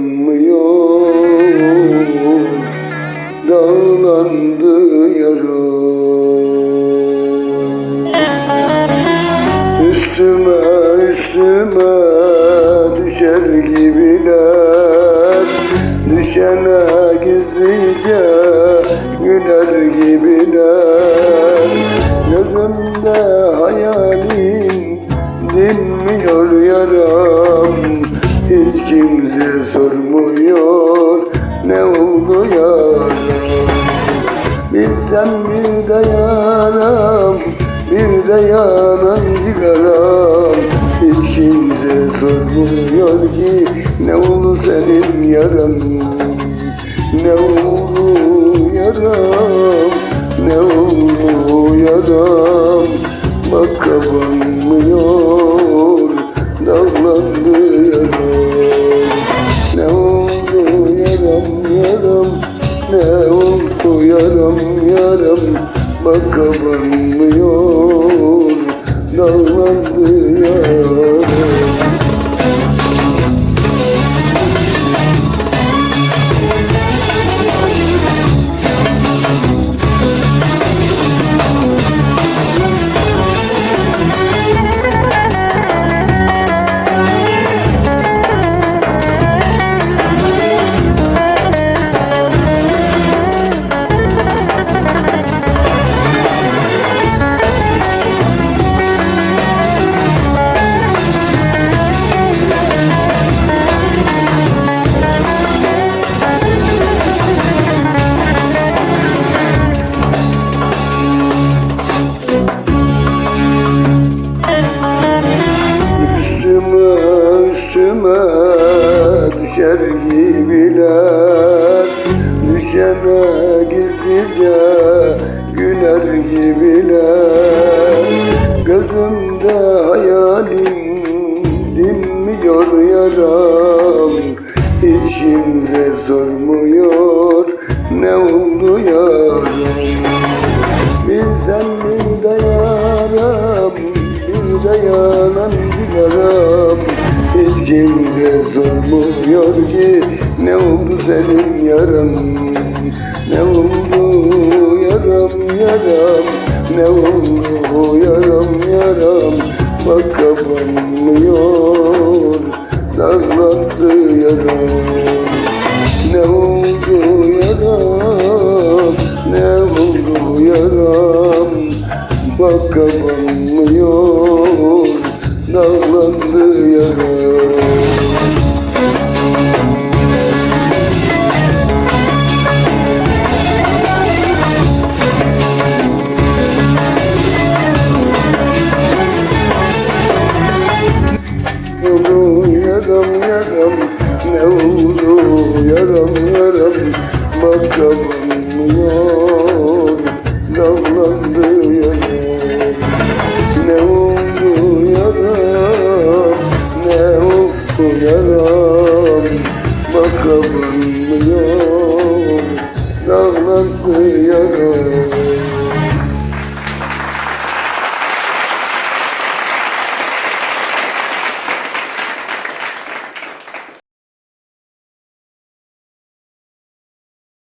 dayanmıyor Dağlandı yaram Üstüme üstüme düşer gibiler. Düşene gizlice güler gibiler. Gözümde hayal Hiç kimse sormuyor ne oldu yaram Bilsem bir de yaram bir de yanan cigaram. Hiç kimse sormuyor ki ne oldu senin yaran? Ne oldu yaram? Ne oldu yaram? Bak kapanmıyor oldu yaram yaram Bak kapanmıyor dağlandı yaram üstüme düşer gibiler. Düşene gizlice güler gibiler. Gözümde hayalin dinmiyor yaram. Hiç kimse sormuyor ne oldu yaram. Bilsen bir de Bir de yanan Kimse sormuyor ki. Ne oldu senin yaram Ne oldu yaram yaram Ne oldu yaram yaram Bak kapanmıyor Dağlandı yaram ne oldu yaram Ne oldu yaram Bak kapanmıyor Dağlandı yaram oldu yaram yaram Ne oldu yaram yaram Bak öpüyorum